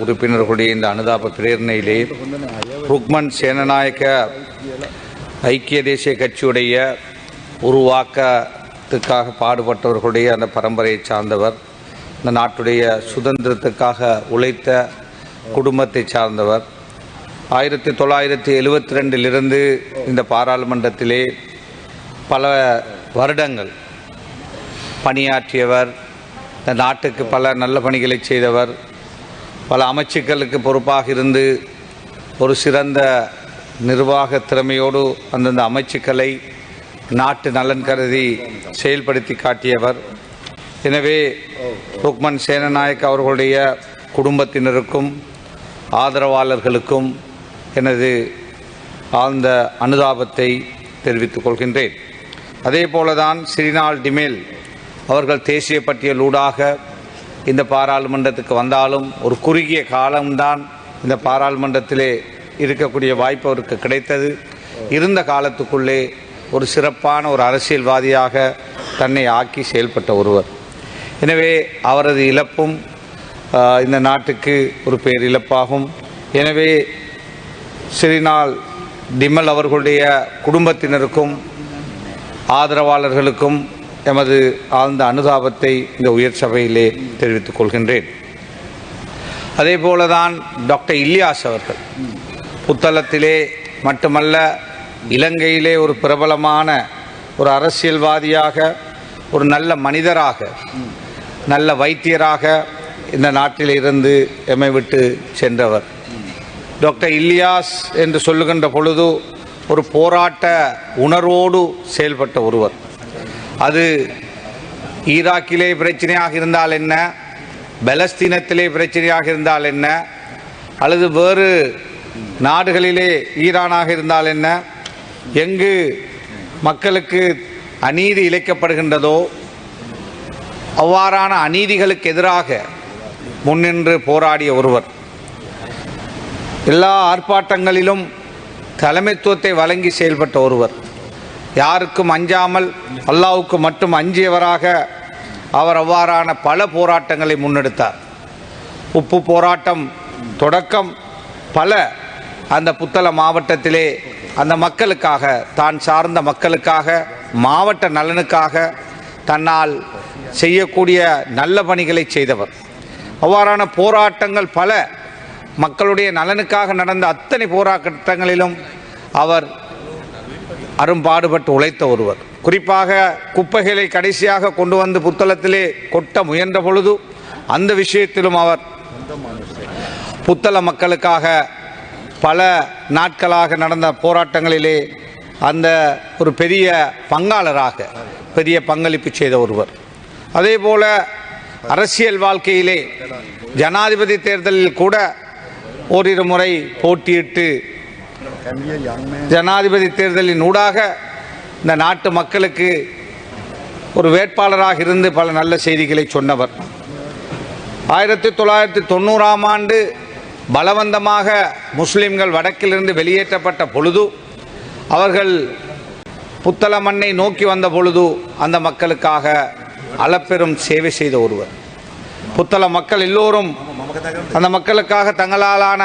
உறுப்பினர்களுடைய இந்த அனுதாப பிரேரணையிலே ருக்மன் சேனநாயக்க ஐக்கிய தேசிய கட்சியுடைய உருவாக்கத்துக்காக பாடுபட்டவர்களுடைய அந்த பரம்பரையை சார்ந்தவர் இந்த நாட்டுடைய சுதந்திரத்துக்காக உழைத்த குடும்பத்தை சார்ந்தவர். ஆயிரத்தி தொள்ளாயிரத்தி எழுவத்தி ரெண்டிலிருந்து இந்த பாராளுமன்றத்திலே பல வருடங்கள் பணியாற்றியவர் இந்த நாட்டுக்கு பல நல்ல பணிகளை செய்தவர் பல அமைச்சுக்களுக்கு பொறுப்பாக இருந்து ஒரு சிறந்த நிர்வாக திறமையோடு அந்தந்த அமைச்சுக்களை நாட்டு நலன் கருதி செயல்படுத்தி காட்டியவர். எனவே ருக்மன் சேனநாயக் அவர்களுடைய குடும்பத்தினருக்கும் ஆதரவாளர்களுக்கும் எனது ஆழ்ந்த அனுதாபத்தை தெரிவித்துக் கொள்கின்றேன். அதே போலதான் ஸ்ரீனால் டிமேல் அவர்கள் தேசிய பட்டியலூடாக இந்த பாராளுமன்றத்துக்கு வந்தாலும் ஒரு குறுகிய காலம்தான் இந்த பாராளுமன்றத்திலே இருக்கக்கூடிய வாய்ப்பு அவருக்கு கிடைத்தது. இருந்த காலத்துக்குள்ளே ஒரு சிறப்பான ஒரு அரசியல்வாதியாக தன்னை ஆக்கி செயல்பட்ட ஒருவர். எனவே அவரது இழப்பும் இந்த நாட்டுக்கு ஒரு பேரிழப்பாகும். எனவே ஸ்ரீனால் டிமல் அவர்களுடைய குடும்பத்தினருக்கும் ஆதரவாளர்களுக்கும் எமது ஆழ்ந்த அனுதாபத்தை இந்த உயர் சபையிலே தெரிவித்துக் கொள்கின்றேன். அதே போலதான் டாக்டர் இல்லியாஸ் அவர்கள். புத்தளத்திலே மட்டுமல்ல இலங்கையிலே ஒரு பிரபலமான ஒரு அரசியல்வாதியாக ஒரு நல்ல மனிதராக நல்ல வைத்தியராக இந்த நாட்டில் இருந்து எம்மை விட்டு சென்றவர். டாக்டர் இல்லியாஸ் என்று சொல்லுகின்ற பொழுது ஒரு போராட்ட உணர்வோடு செயல்பட்ட ஒருவர். அது ஈராக்கிலே பிரச்சனையாக இருந்தால் என்ன? பலஸ்தீனத்திலே பிரச்சனையாக இருந்தால் என்ன? அல்லது வேறு நாடுகளிலே ஈரானாக இருந்தால் என்ன? எங்கு மக்களுக்கு அநீதி இழைக்கப்படுகின்றதோ அவ்வாறான அநீதிகளுக்கு எதிராக முன்னின்று போராடிய ஒருவர். எல்லா ஆர்ப்பாட்டங்களிலும் தலைமைத்துவத்தை வழங்கி செயல்பட்ட ஒருவர். யாருக்கும் அஞ்சாமல் அல்லாவுக்கு மட்டும் அஞ்சியவராக அவர் அவ்வாறான பல போராட்டங்களை முன்னெடுத்தார். உப்பு போராட்டம் தொடக்கம் பல அந்த புத்தள மாவட்டத்திலே அந்த மக்களுக்காக தான் சார்ந்த மக்களுக்காக மாவட்ட நலனுக்காக தன்னால் செய்யக்கூடிய நல்ல பணிகளை செய்தவர். அவ்வாறான போராட்டங்கள் பல மக்களுடைய நலனுக்காக நடந்த அத்தனை போராட்டங்களிலும் அவர் அரும்பாடுபட்டு உழைத்த ஒருவர். குறிப்பாக குப்பைகளை கடைசியாக கொண்டு வந்து புத்தளத்திலே கொட்ட முயன்ற பொழுது அந்த விஷயத்திலும் அவர் புத்தள மக்களுக்காக பல நாட்களாக நடந்த போராட்டங்களிலே அந்த ஒரு பெரிய பங்காளராக பெரிய பங்களிப்பு செய்த ஒருவர். அதே போல அரசியல் வாழ்க்கையிலே ஜனாதிபதி தேர்தலில் கூட ஓரிரு முறை போட்டியிட்டு ஜனாதிபதி தேர்தலின் ஊடாக இந்த நாட்டு மக்களுக்கு ஒரு வேட்பாளராக இருந்து பல நல்ல செய்திகளை சொன்னவர். ஆயிரத்தி தொள்ளாயிரத்தி தொண்ணூறாம் ஆண்டு பலவந்தமாக முஸ்லிம்கள் வடக்கிலிருந்து வெளியேற்றப்பட்ட பொழுது அவர்கள் புத்தள மண்ணை நோக்கி வந்த பொழுது அந்த மக்களுக்காக அளப்பெரும் சேவை செய்த ஒருவர். புத்தள மக்கள் எல்லோரும் அந்த மக்களுக்காக தங்களாலான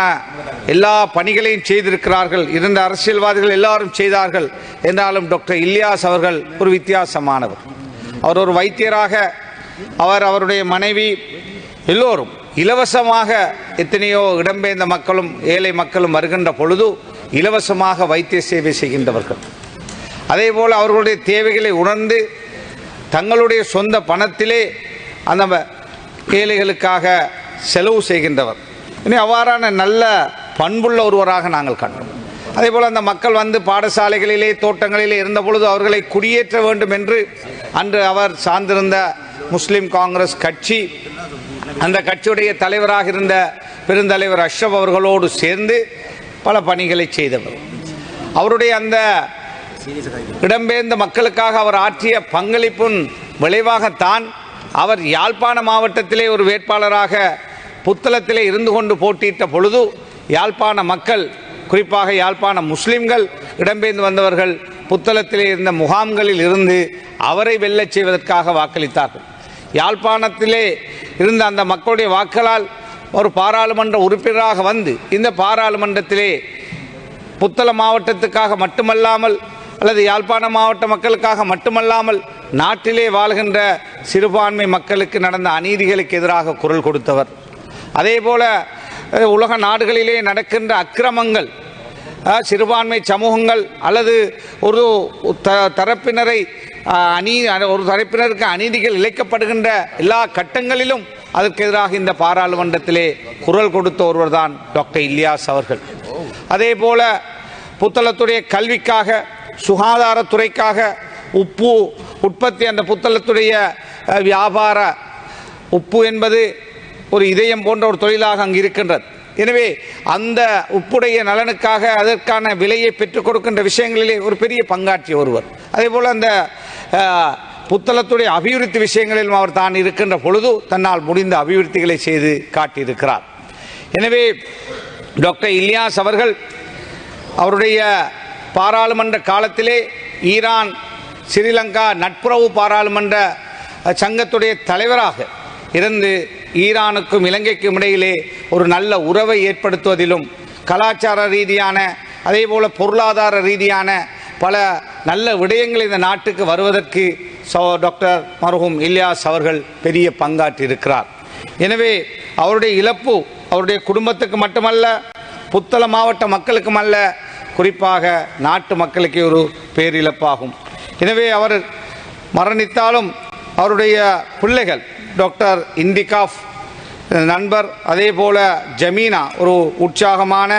எல்லா பணிகளையும் செய்திருக்கிறார்கள். இருந்த அரசியல்வாதிகள் எல்லாரும் செய்தார்கள். என்றாலும் டாக்டர் இல்யாஸ் அவர்கள் ஒரு வித்தியாசமானவர். அவர் ஒரு வைத்தியராக அவர் அவருடைய மனைவி எல்லோரும் இலவசமாக எத்தனையோ இடம்பெயர்ந்த மக்களும் ஏழை மக்களும் வருகின்ற பொழுது இலவசமாக வைத்திய சேவை செய்கின்றவர்கள். அதே போல் அவர்களுடைய தேவைகளை உணர்ந்து தங்களுடைய சொந்த பணத்திலே அந்த ஏழைகளுக்காக செலவு செய்கின்றவர். இனி அவ்வாறான நல்ல பண்புள்ள ஒருவராக நாங்கள் கண்டோம். அதே போல் அந்த மக்கள் வந்து பாடசாலைகளிலே தோட்டங்களிலே இருந்த பொழுது அவர்களை குடியேற்ற வேண்டும் என்று அன்று அவர் சார்ந்திருந்த முஸ்லிம் காங்கிரஸ் கட்சி அந்த கட்சியுடைய தலைவராக இருந்த பெருந்தலைவர் அஷ்ரப் அவர்களோடு சேர்ந்து பல பணிகளை செய்தவர். அவருடைய அந்த இடம்பெயர்ந்த மக்களுக்காக அவர் ஆற்றிய பங்களிப்பின் விளைவாகத்தான் அவர் யாழ்ப்பாண மாவட்டத்திலே ஒரு வேட்பாளராக புத்தளத்திலே இருந்து கொண்டு போட்டியிட்ட பொழுது யாழ்ப்பாண மக்கள் குறிப்பாக யாழ்ப்பாண முஸ்லிம்கள் இடம்பெயர்ந்து வந்தவர்கள் புத்தளத்திலே இருந்த முகாம்களில் இருந்து அவரை வெல்லச் செய்வதற்காக வாக்களித்தார்கள். யாழ்ப்பாணத்திலே இருந்த அந்த மக்களுடைய வாக்களால் ஒரு பாராளுமன்ற உறுப்பினராக வந்து இந்த பாராளுமன்றத்திலே புத்தள மாவட்டத்துக்காக மட்டுமல்லாமல் அல்லது யாழ்ப்பாண மாவட்ட மக்களுக்காக மட்டுமல்லாமல் நாட்டிலே வாழ்கின்ற சிறுபான்மை மக்களுக்கு நடந்த அநீதிகளுக்கு எதிராக குரல் கொடுத்தவர். அதே போல உலக நாடுகளிலே நடக்கின்ற அக்கிரமங்கள் சிறுபான்மை சமூகங்கள் அல்லது ஒரு த தரப்பினரை அணி அநீ ஒரு தரப்பினருக்கு அநீதிகள் இழைக்கப்படுகின்ற எல்லா கட்டங்களிலும் அதற்கு எதிராக இந்த பாராளுமன்றத்திலே குரல் கொடுத்த ஒருவர் தான் டாக்டர் இல்லியாஸ் அவர்கள். அதே போல புத்தளத்துடைய கல்விக்காக சுகாதாரத்துறைக்காக உப்பு உற்பத்தி அந்த புத்தளத்துடைய வியாபார உப்பு என்பது ஒரு இதயம் போன்ற ஒரு தொழிலாக அங்கு இருக்கின்றது. எனவே அந்த உப்புடைய நலனுக்காக அதற்கான விலையை பெற்றுக் கொடுக்கின்ற விஷயங்களிலே ஒரு பெரிய பங்காற்றிய ஒருவர். அதே போல் அந்த புத்தளத்துடைய அபிவிருத்தி விஷயங்களிலும் அவர் தான் இருக்கின்ற பொழுது தன்னால் முடிந்த அபிவிருத்திகளை செய்து காட்டியிருக்கிறார். எனவே டாக்டர் இலியாஸ் அவர்கள் அவருடைய பாராளுமன்ற காலத்திலே ஈரான் ஸ்ரீலங்கா நட்புறவு பாராளுமன்ற சங்கத்துடைய தலைவராக இருந்து ஈரானுக்கும் இலங்கைக்கும் இடையிலே ஒரு நல்ல உறவை ஏற்படுத்துவதிலும் கலாச்சார ரீதியான அதே போல் பொருளாதார ரீதியான பல நல்ல விடயங்கள் இந்த நாட்டுக்கு வருவதற்கு சோ டாக்டர் மருகும் இல்யாஸ் அவர்கள் பெரிய பங்காற்றியிருக்கிறார். எனவே அவருடைய இழப்பு அவருடைய குடும்பத்துக்கு மட்டுமல்ல புத்தள மாவட்ட மக்களுக்கும் அல்ல குறிப்பாக நாட்டு மக்களுக்கே ஒரு பேரிழப்பாகும். எனவே அவர் மரணித்தாலும் அவருடைய பிள்ளைகள் டாக்டர் இந்திகாஃப் நண்பர் அதே போல ஜமீனா ஒரு உற்சாகமான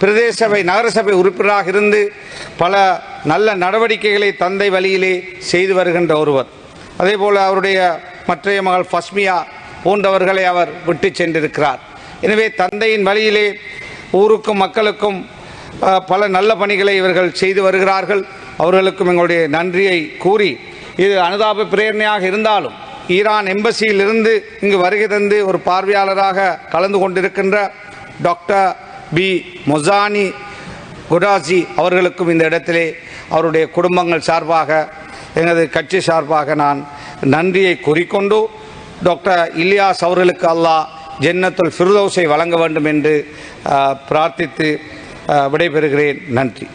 பிரதேச சபை நகரசபை உறுப்பினராக இருந்து பல நல்ல நடவடிக்கைகளை தந்தை வழியிலே செய்து வருகின்ற ஒருவர். அதே போல அவருடைய மற்றைய மகள் ஃபஸ்மியா போன்றவர்களை அவர் விட்டு சென்றிருக்கிறார். எனவே தந்தையின் வழியிலே ஊருக்கும் மக்களுக்கும் பல நல்ல பணிகளை இவர்கள் செய்து வருகிறார்கள். அவர்களுக்கும் எங்களுடைய நன்றியை கூறி இது அனுதாப பிரேரணையாக இருந்தாலும் ஈரான் எம்பசியிலிருந்து இங்கு வருகை தந்து ஒரு பார்வையாளராக கலந்து கொண்டிருக்கின்ற டாக்டர் பி. மொசானி குடாசி அவர்களுக்கும் இந்த இடத்திலே அவருடைய குடும்பங்கள் சார்பாக எனது கட்சி சார்பாக நான் நன்றியை கூறிக்கொண்டு டாக்டர் இலியாஸ் அவர்களுக்கு அல்லாஹ் ஜென்னத்துல் ஃபிர்தோஸை வழங்க வேண்டும் என்று பிரார்த்தித்து விடைபெறுகிறேன். நன்றி.